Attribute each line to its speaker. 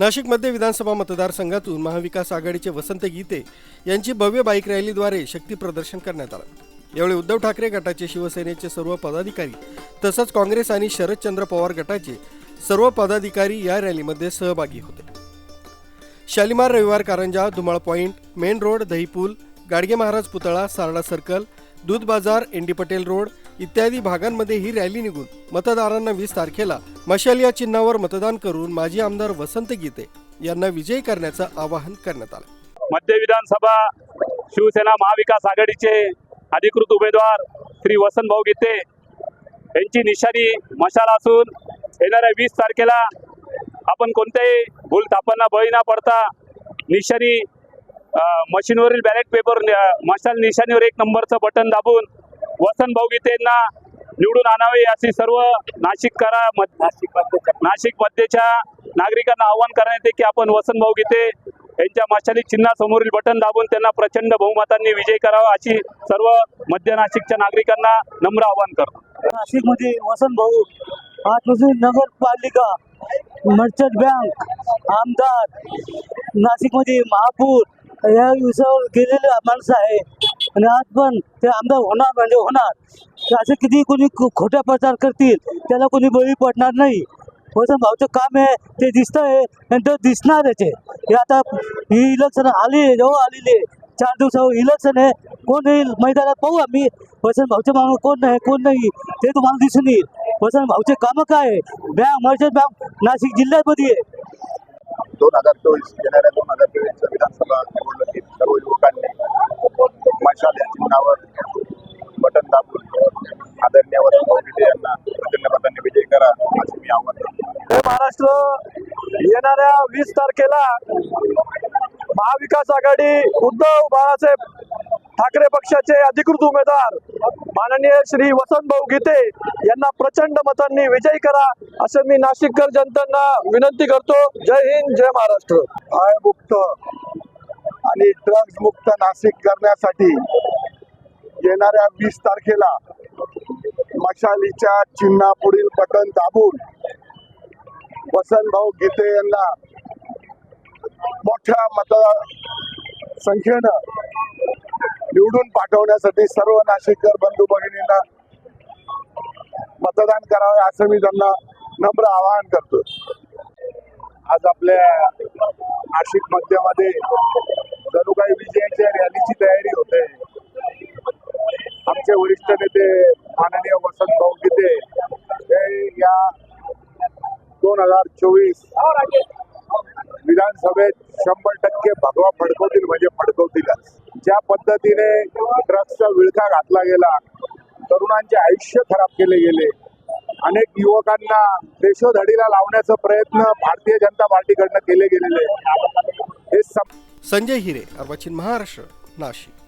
Speaker 1: नाशिकमध्ये विधानसभा मतदारसंघातून महाविकास आघाडीचे वसंत गीते यांची भव्य बाईक रॅलीद्वारे शक्ती प्रदर्शन करण्यात आलं. यावेळी उद्धव ठाकरे गटाचे शिवसेनेचे सर्व पदाधिकारी तसंच काँग्रेस आणि शरदचंद्र पवार गटाचे सर्व पदाधिकारी या रॅलीमध्ये सहभागी होते. Shalimar Raviwar Karanja Dhumal point main road Dahipul Gadge Maharaj पुतळा सारडा सर्कल दूध बाजार एनडी पटेल रोड इत्यादी भागांमध्ये ही रॅली निघून मतदारांना वीस तारखेला मशाल या चिन्हावर मतदान करून माजी आमदार वसंत गीते यांना विजयी करण्याचं आवाहन करण्यात आलं.
Speaker 2: मध्य विधानसभा शिवसेना महाविकास आघाडीचे अधिकृत उमेदवार श्री वसंत भाऊ गीते यांची निशाणी मशाल असून येणाऱ्या वीस तारखेला आपण कोणत्याही भूल थापांना बळी न पडता निशाणी मशीनवरील बॅलेट पेपर मशाल निशाणीवर एक नंबरचं बटन दाबून वसंत भाऊगीतेंना निवडून आणावे अशी सर्व नाशिक करा नाशिक मध्येच्या नागरिकांना आवाहन करण्यात येते की आपण वसंत भाऊगीते यांच्या माशाली चिन्हासमोरील बटन दाबून त्यांना प्रचंड बहुमतांनी विजय करावा अशी सर्व मध्य नाशिकच्या नागरिकांना नम्र आवाहन करतो.
Speaker 3: नाशिकमध्ये वसंत भाऊ आजपासून नगरपालिका मर्चंट बँक आमदार नाशिकमध्ये महापूर या विषयावर गेलेले माणसं आहे आणि आज पण ते आमदार होणार म्हणजे, म्हणजे होणार. तर असे किती कोणी खोट्या प्रचार करतील त्याला कोणी बळी पडणार नाही. वसन भाऊचं काम आहे ते दिसत आहे आणि ते. दिसणारच आहे हे आता ही इलेक्शन आली जवळ आलेली आहे. चार दिवसावर इलेक्शन आहे. कोण येईल? मैदानात पाहू आम्ही. वसन भाऊचे माणूस कोण नाही कोण नाही ते तुम्हाला दिसून येईल. वसन भाऊचे कामं काय आहे? बँक मर्चंट बँक नाशिक जिल्ह्यामध्ये आहे.
Speaker 4: दोन हजार चोवीस येणाऱ्या दोन हजार आदरणीय वसंत भाऊ गीते यांना प्रचंड मतांनी विजयी करा असे मी आव्हान करतो.
Speaker 2: महाराष्ट्र येणाऱ्या वीस तारखेला महाविकास आघाडी उद्धव बाळासाहेब ठाकरे पक्षाचे अधिकृत उमेदवार माननीय श्री वसंत भाऊ गीते यांना प्रचंड मतांनी विजयी करा असं मी नाशिककर जनतांना विनंती करतो. जय हिंद जय महाराष्ट्र.
Speaker 4: भय मुक्त आणि ड्रग्ज मुक्त नाशिक करण्यासाठी येणाऱ्या वीस तारखेला मशालीच्या चिन्हापुढील बटन दाबून वसंतभाऊ गीते यांना मोठ्या मत संख्येनं निवडून पाठवण्यासाठी सर्व नाशिककर बंधू भगिनींना मतदान करावे असं मी त्यांना नम्र आवाहन करतो. आज आपल्या नाशिक मध्यमध्ये जणू काही विजयाच्या रॅलीची तयारी होते. आमचे वरिष्ठ नेते वसंत भाऊ गीते हे या दोन हजार चोवीस विधानसभेत शंभर टक्के भगवा फडकवतील म्हणजे फडकवतीलच. ज्या पद्धतीने ड्रग्सचा विळखा घातला गेला तरुणांचे आयुष्य खराब केले गेले अनेक युवकांना देशोधडीला लावण्याचा प्रयत्न भारतीय जनता पार्टीकडनं केले गेलेले. हे
Speaker 1: संजय हिरे अर्वाचीन महाराष्ट्र नाशिक.